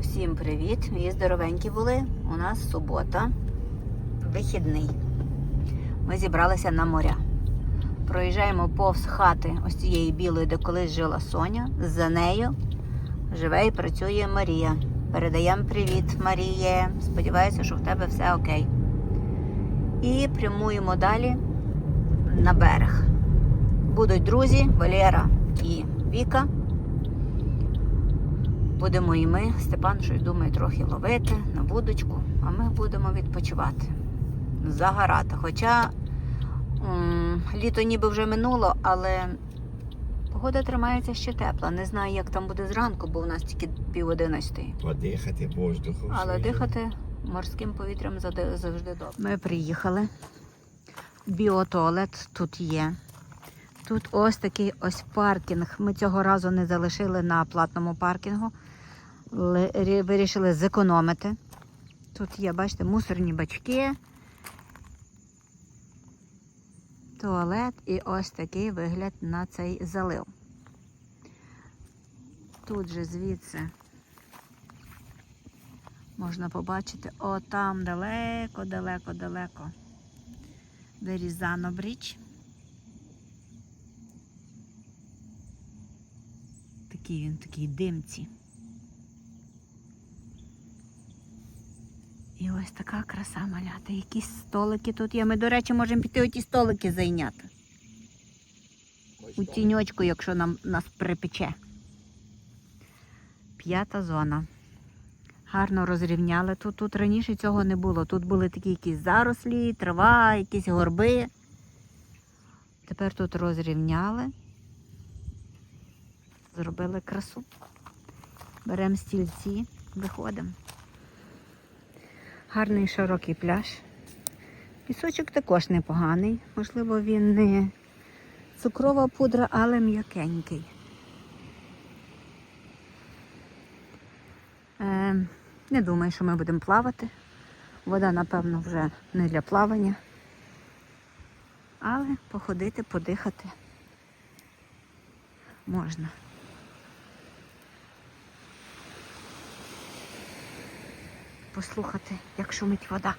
Усім привіт! Мої здоровенькі були. У нас субота, вихідний. Ми зібралися на моря. Проїжджаємо повз хати ось цієї білої, де колись жила Соня. За нею живе і працює Марія. Передаємо привіт, Маріє. Сподіваюся, що в тебе все окей. І прямуємо далі на берег. Будуть друзі, Валера і Віка. Будемо і ми. Степан щось думає трохи ловити на вудочку, а ми будемо відпочивати, загорати. Хоча м, літо ніби вже минуло, але погода тримається ще тепла. Не знаю, як там буде зранку, бо у нас тільки пів одинадцятої. Подихати воздухом. Але свіжим. дихати морським повітрям завжди добре. Ми приїхали. Біотуалет тут є. Тут ось такий ось паркінг. Ми цього разу не залишили на платному паркінгу. Вирішили зекономити. Тут є, бачите, мусорні бачки. Туалет і ось такий вигляд на цей залив. Тут же звідси можна побачити о там далеко, далеко, далеко. Берізано бріч. Такий він, такий димці. І ось така краса маляти. Якісь столики тут є. Ми, до речі, можемо піти оті столики зайняти. У тіньочку, якщо нам нас припече. П'ята зона. Гарно розрівняли. Тут, тут раніше цього не було. Тут були такі якісь зарослі, трава, якісь горби. Тепер тут розрівняли. Зробили красу. Беремо стільці, виходимо. Гарний широкий пляж. Пісочок також непоганий. Можливо, він не цукрова пудра, але м'якенький. Е, не думаю, що ми будемо плавати. Вода, напевно, вже не для плавання. Але походити, подихати можна. Послухати, як шумить вода.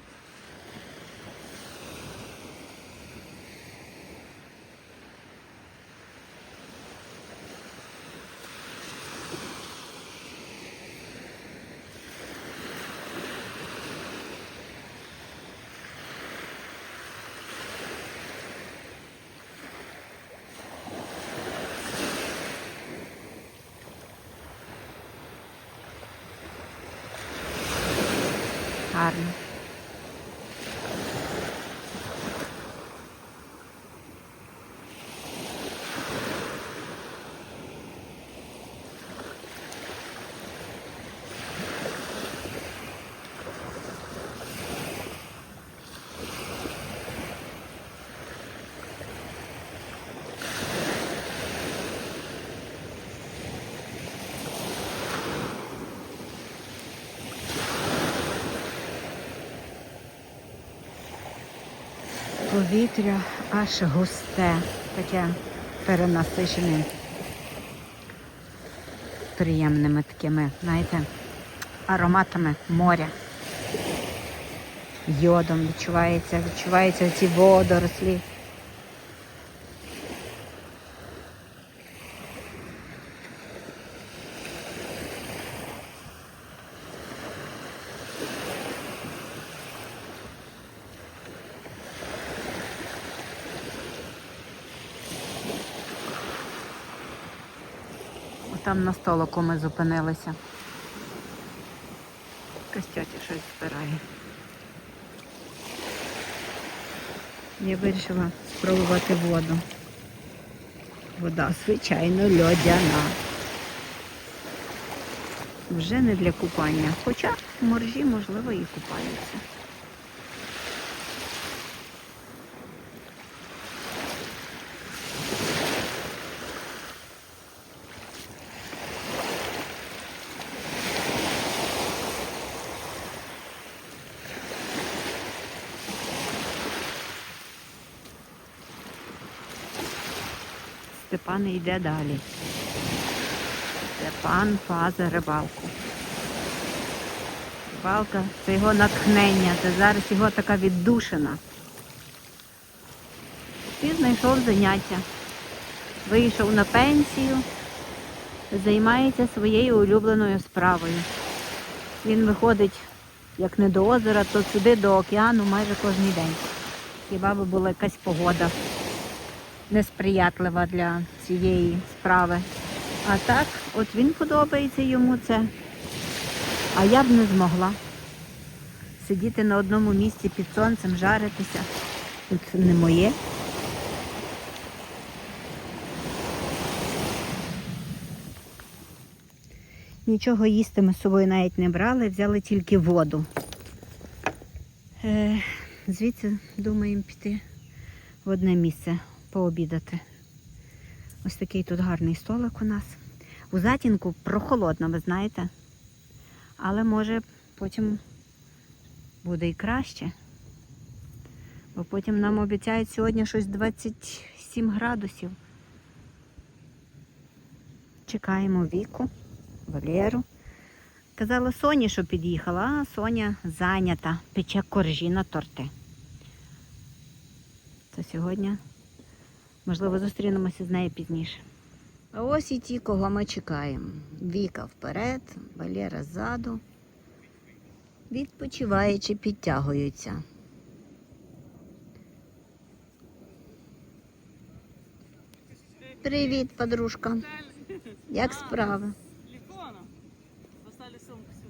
Гарно. Повітря аж густе, таке перенасичене приємними такими, знаєте, ароматами моря. Йодом відчувається, відчуваються ці водорослі. Там на столику ми зупинилися. Тьотя щось збирає. Я вирішила спробувати воду. Вода, звичайно, льодяна. Вже не для купання. Хоча моржі, можливо, і купаються. Степан йде далі. Степан пазе рибалку. Рибалка це його натхнення, це зараз його така віддушина. Він знайшов заняття, вийшов на пенсію, займається своєю улюбленою справою. Він виходить як не до озера, то сюди до океану майже кожен день. Хіба би була якась погода несприятлива для цієї справи. А так, от він подобається йому це. А я б не змогла сидіти на одному місці під сонцем, жаритися. Тут не моє. Нічого їсти ми з собою навіть не брали, взяли тільки воду. Е, звідси думаємо піти в одне місце пообідати. Ось такий тут гарний столик у нас. У затінку прохолодно, ви знаєте. Але може потім буде і краще. Бо потім нам обіцяють сьогодні щось 27 градусів. Чекаємо віку, Валеру. Казала Соні, що під'їхала, а Соня зайнята, пече коржі на торти. То сьогодні, можливо, зустрінемося з нею пізніше. А ось і ті, кого ми чекаємо. Віка вперед, Валера ззаду. Відпочиваючи, підтягуються. Привіт, подружка. Як справи?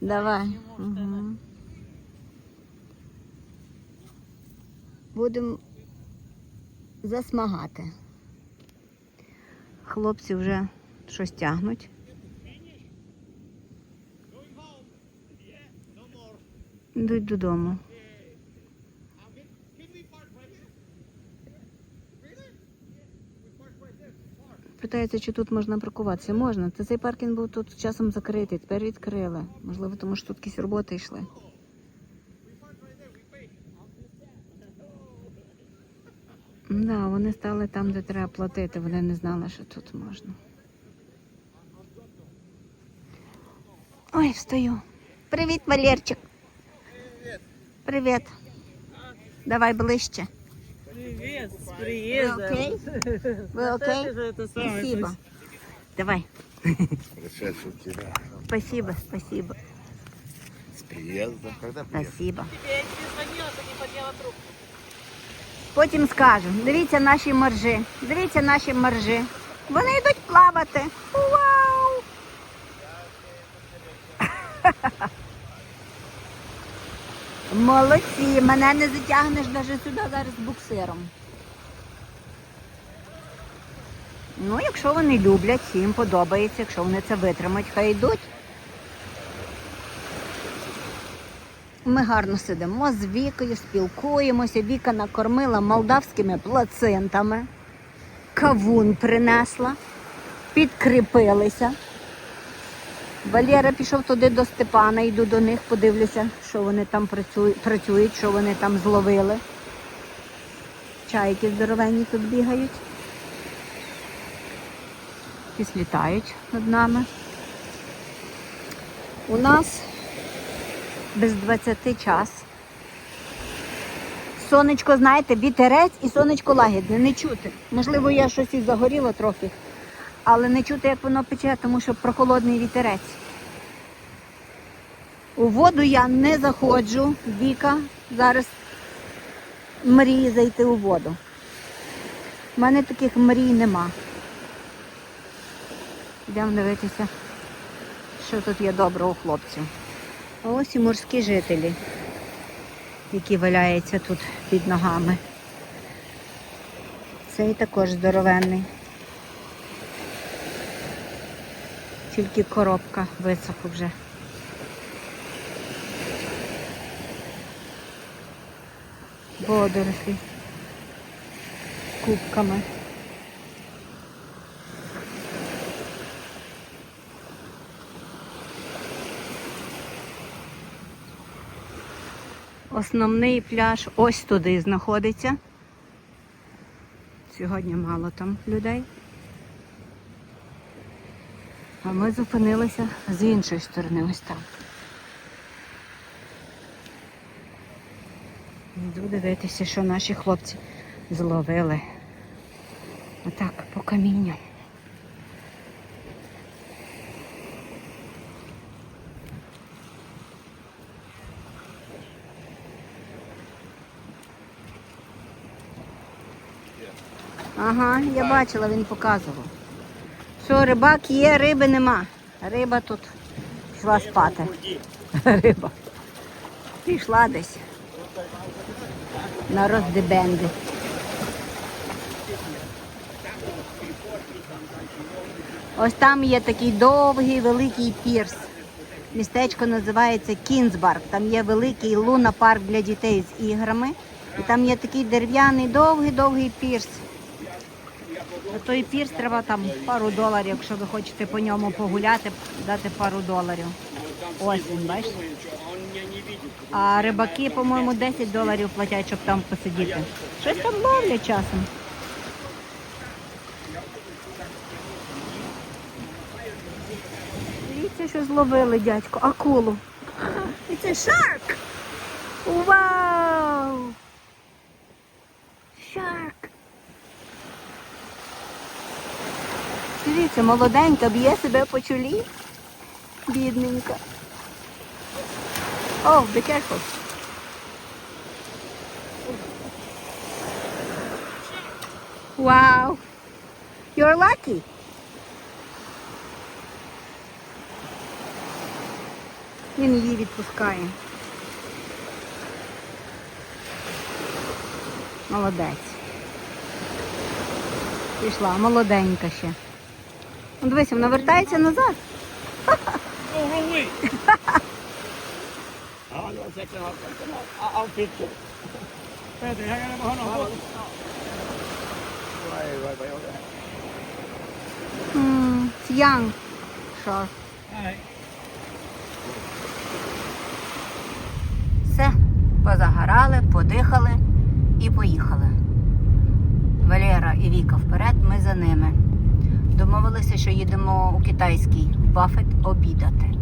Давай. Угу. Будемо засмагати. Хлопці вже щось тягнуть. Йдуть додому. Питається, чи тут можна паркуватися. Можна. Та цей паркінг був тут часом закритий, тепер відкрили. Можливо, тому що тут якісь роботи йшли. Да, вони стали там, де треба платити. Вони не знали, що тут можна. Ой, встаю. Привіт, Валерчик. Привіт. Давай ближче. Привет, с Ви приездом. окей? Ви окей? Это же это самое, Спасибо. то Давай. Прошедший тебя. Спасибо, спасибо, С приездом. Когда приезд? спасибо. есть. Я тебе звонила, ты не подняла трубку. Потім скажу, дивіться наші моржі, дивіться наші моржі. Вони йдуть плавати. Вау! Молодці, мене не затягнеш навіть сюди зараз буксиром. Ну, якщо вони люблять, їм подобається, якщо вони це витримають, хай йдуть. Ми гарно сидимо з Вікою, спілкуємося. Віка накормила молдавськими плацентами. Кавун принесла, підкріпилися. Валера пішов туди до Степана, йду до них, подивлюся, що вони там працюють, що вони там зловили. Чайки здоровенні тут бігають. Якісь літають над нами. У нас без 20 час. Сонечко, знаєте, вітерець і сонечко лагідне, не чути. Можливо, я щось і загоріла трохи, але не чути, як воно пече, тому що прохолодний вітерець. У воду я не заходжу, Віка зараз мріє зайти у воду. У мене таких мрій нема. Йдемо дивитися, що тут є доброго хлопців. А ось і морські жителі, які валяються тут під ногами. Цей також здоровенний. Тільки коробка висохла вже. Водорослі кубками. Основний пляж ось туди знаходиться. Сьогодні мало там людей. А ми зупинилися з іншої сторони ось там. Йду дивитися, що наші хлопці зловили. Отак, по камінням. Ага, я бачила, він показував. Що рибак є, риби нема. Риба тут пішла спати. Риба. Пішла десь. На роздебенди. Ось там є такий довгий великий пірс. Містечко називається Кінзбарк. Там є великий луна-парк для дітей з іграми. І там є такий дерев'яний довгий-довгий пірс. Той пірс треба там пару доларів, якщо ви хочете по ньому погуляти, дати пару доларів. Ось він, бачите? А рибаки, по-моєму, 10 доларів платять, щоб там посидіти. Щось там ловлять часом. Дивіться, що зловили, дядько, акулу. І це шарк! Вау! Шарк! Дивіться, молоденька, б'є себе по чолі. Бідненька. О, oh, be careful. Wow. You're lucky. Він її відпускає. Молодець. Пішла, молоденька ще. Ну, дивися, вона вертається назад. It's young shark. Все, позагорали, подихали і поїхали. Валера і Віка вперед, ми за ними. Домовилися, що їдемо у китайський Бафет обідати.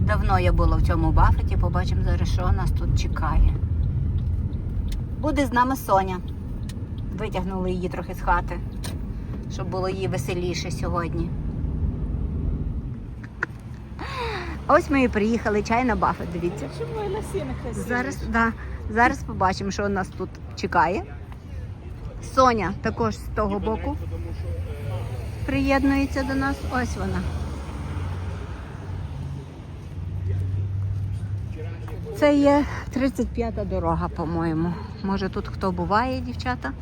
Давно я була в цьому Бафеті, побачимо зараз, що нас тут чекає. Буде з нами Соня. Витягнули її трохи з хати, щоб було їй веселіше сьогодні. Ось ми і приїхали, чай на Бафет, дивіться. Чему я на? Зараз, да, зараз побачимо, що нас тут чекає. Соня також з того боку приєднується до нас. Ось вона. Це є 35-та дорога, по-моєму. Може тут хто буває, дівчата?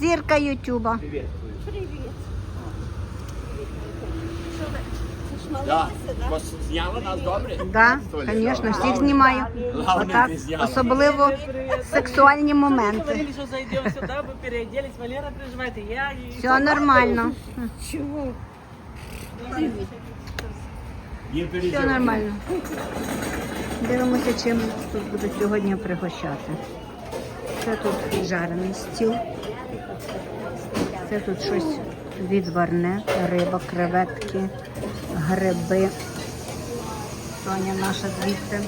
Зірка Ютуба. Да. Зняли нас добре? Да, звісно, всіх знімаю. Отак, особливо сексуальні моменти. говорили, что зайдем сюда, мы переоделись. Валера переживает, и я. И... Все нормально. Є Все нормально. Дивимося, чим тут будуть сьогодні пригощати. Це тут жарений стіл. Це тут щось відварне, риба, креветки, гриби. Соня наша звідти.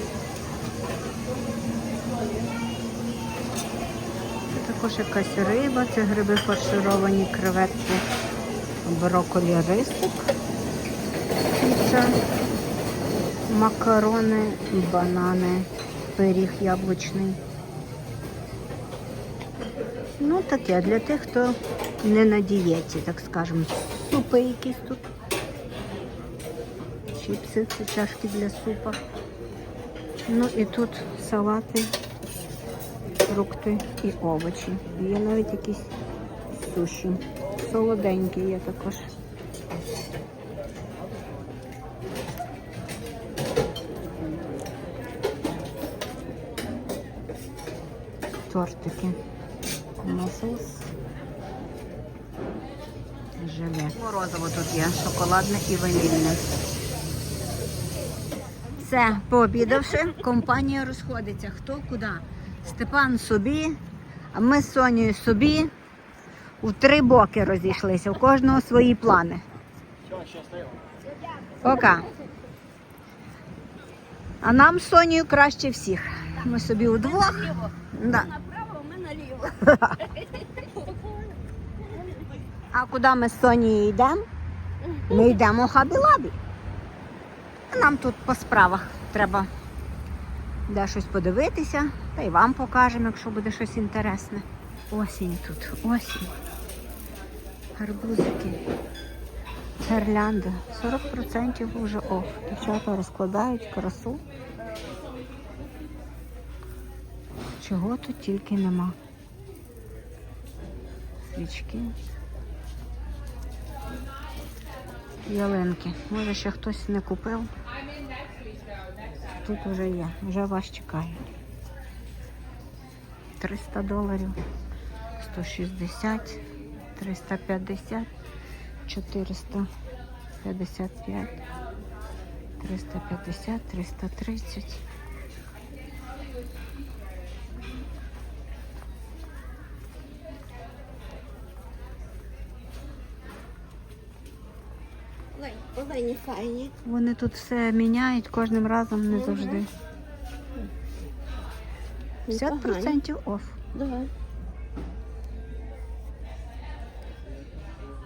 Це також якась риба, це гриби фаршировані, креветки, брокколі, рисик. Піца, макарони, банани, пиріг яблучний. Ну, таке для тих, хто не на дієті, так скажемо. Супи якісь тут. Чіпси, чашки для супа. Ну і тут салати, фрукти і овочі. Є навіть якісь суші. Солоденькі є також. Тортики. Muffles. Желе. Морозиво тут є, шоколадне і ванільне. Все, пообідавши, компанія розходиться. Хто куди? Степан собі, а ми з Сонею собі. У три боки розійшлися, у кожного свої плани. Пока. А нам з Сонією краще всіх. Ми собі удвох. Да. Направо, ми наліво. А куди ми з Сонією йдемо? Ми йдемо в Нам тут по справах треба де щось подивитися, та й вам покажемо, якщо буде щось інтересне. Осінь тут, осінь. Гарбузики. Гірлянди. 40% вже оф. Дівчата розкладають красу. Чого тут тільки нема. Свічки. Ялинки. Може ще хтось не купив. Тут вже є, вже вас чекає. 300 доларів, 160, 350, 455, 350, 330. Олені файні. Вони тут все міняють кожним разом не завжди. 50% оф. Давай.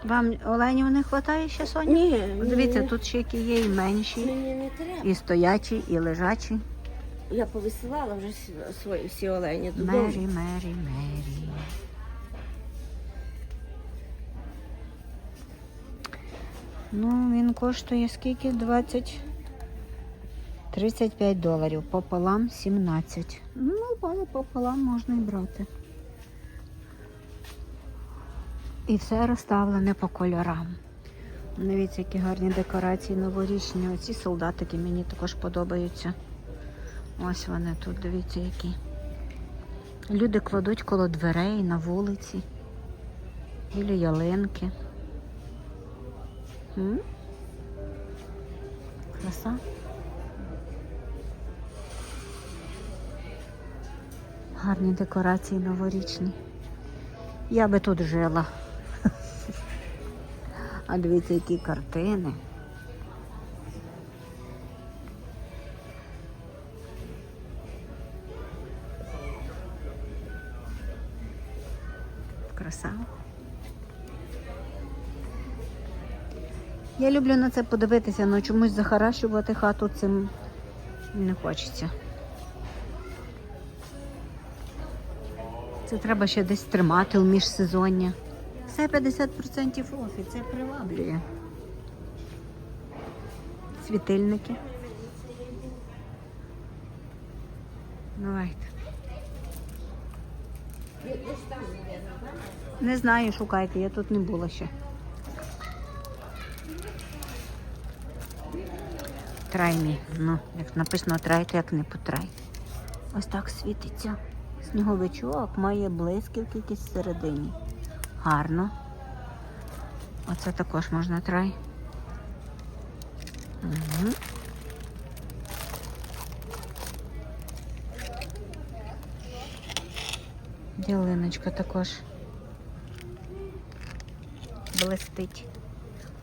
Вам оленів не вистачає ще Соня? Ні, Дивіться, ні. тут ще які є і менші, Мені не треба. і стоячі, і лежачі. Я повисилала вже всі- свої всі олені додому. Мері, Мері, Мері. Ну, він коштує скільки? 20. 35 доларів. Пополам 17. Ну, але пополам можна і брати. І все розставлене по кольорам. Дивіться, які гарні декорації новорічні. Оці солдатики мені також подобаються. Ось вони тут, дивіться, які. Люди кладуть коло дверей на вулиці, біля ялинки. М? Краса. Гарні декорації новорічні. Я би тут жила. А дивіться, які картини. Краса. Я люблю на це подивитися, але чомусь захаращувати хату цим не хочеться. Це треба ще десь тримати у міжсезоння. Все 50% оф, і це приваблює. Світильники. Давайте. Не знаю, шукайте, я тут не була ще. Траймі. Ну, як написано трай, як не потрай. Ось так світиться. Сніговичок має блисківки якісь всередині. Гарно. Оце також можна трай. Угу. Ялиночка також. Блистить.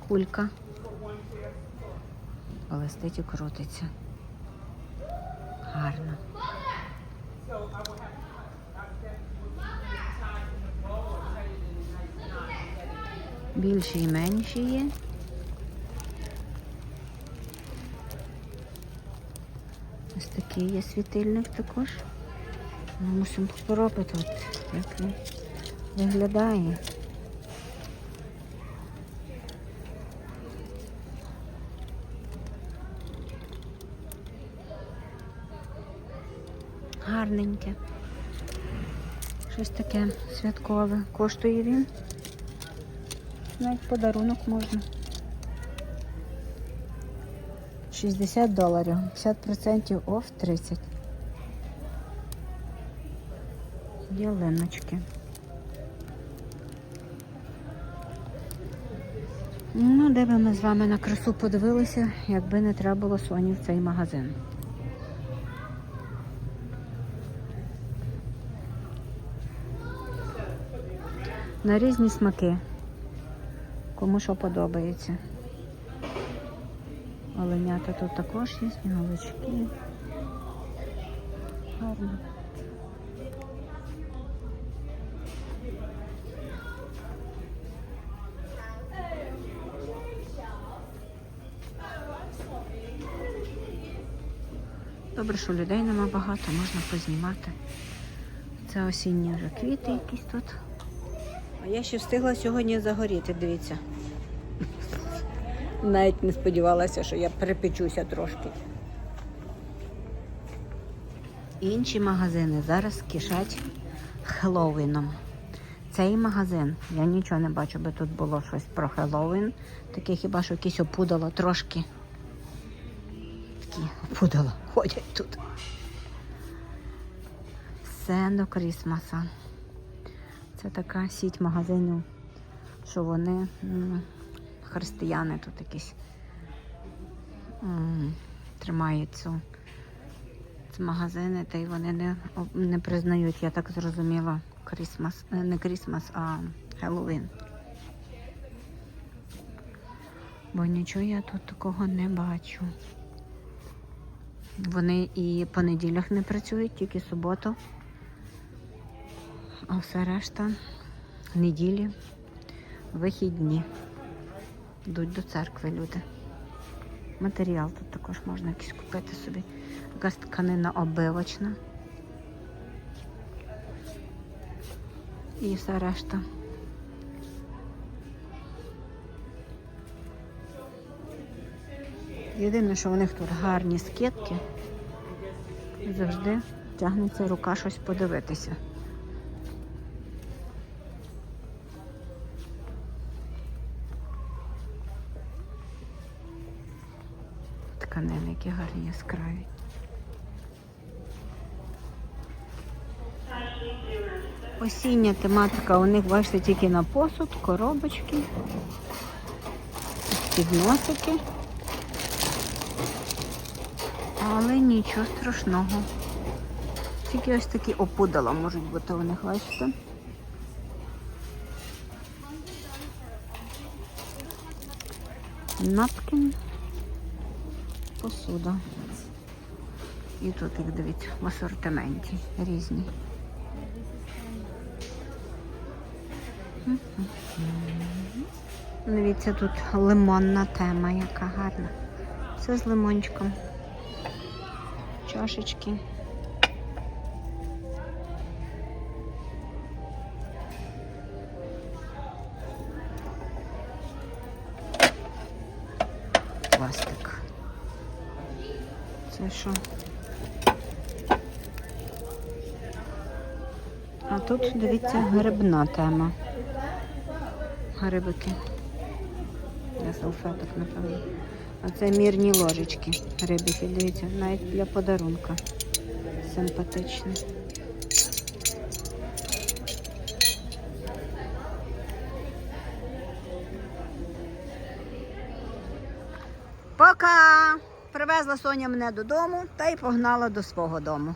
Кулька. Блистить і крутиться. Гарно. Більші і менші є. Ось такий є світильник також. Ми мусимо спробувати, от, як він виглядає. Гарненьке. Щось таке святкове. Коштує він. Навіть подарунок можна. 60 доларів. 50% оф 30. Ялиночки. Ну, де би ми з вами на красу подивилися, якби не треба було Соні в цей магазин. На різні смаки. Кому що подобається. Оленята тут також є, сніговички. Гарно. Добре, що людей нема багато, можна познімати. Це осінні вже квіти якісь тут. А я ще встигла сьогодні загоріти, дивіться. Навіть не сподівалася, що я перепечуся трошки. Інші магазини зараз кишать Хеллоуіном. Цей магазин, я нічого не бачу, би тут було щось про Хеллоуін. Таке хіба що якісь опудало трошки. Такі опудало ходять тут. Все до Крісмаса. Це така сіть магазинів, що вони християни тут якісь тримають цю, ці магазини, та й вони не, не признають, я так зрозуміла, Крісмас, е, не Крісмас, а Хеллоуін. Бо нічого я тут такого не бачу. Вони і по неділях не працюють, тільки суботу. А все решта неділі, вихідні. Йдуть до церкви люди. Матеріал тут також можна якийсь купити собі. Якась тканина обивочна. І все решта. Єдине, що у них тут гарні скидки. Завжди тягнеться рука щось подивитися. Які гарні яскраві. Осіння тематика у них, бачите, тільки на посуд, коробочки, підносики. Але нічого страшного. Тільки ось такі опудала можуть бути у них, бачите? Напкін, посуда. І тут їх дивіться в асортименті різні. Дивіться, тут лимонна тема, яка гарна. Все з лимончиком. Чашечки. Пластик. Це що? А тут, дивіться, грибна тема. Грибики. Для салфеток, напевно. А це мірні ложечки. Рибики, дивіться, навіть для подарунка. Симпатичні. Пока! Привезла Соня мене додому та й погнала до свого дому.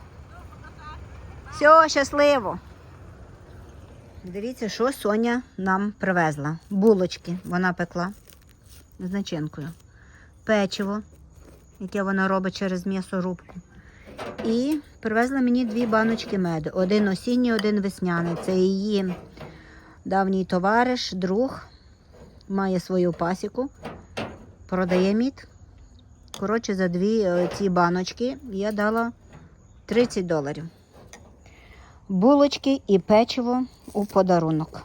Все, щасливо! Дивіться, що Соня нам привезла. Булочки вона пекла з начинкою. Печиво, яке вона робить через м'ясорубку. І привезла мені дві баночки меду. Один осінній, один весняний. Це її давній товариш, друг, має свою пасіку, продає мід. Коротше, за дві е, ці баночки я дала 30 доларів. Булочки і печиво у подарунок.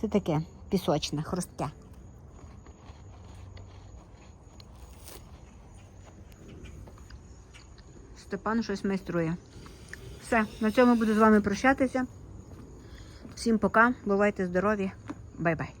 Це таке пісочне, хрустке. Степан щось майструє. Все, на цьому буду з вами прощатися. Всім пока, бувайте здорові, бай-бай.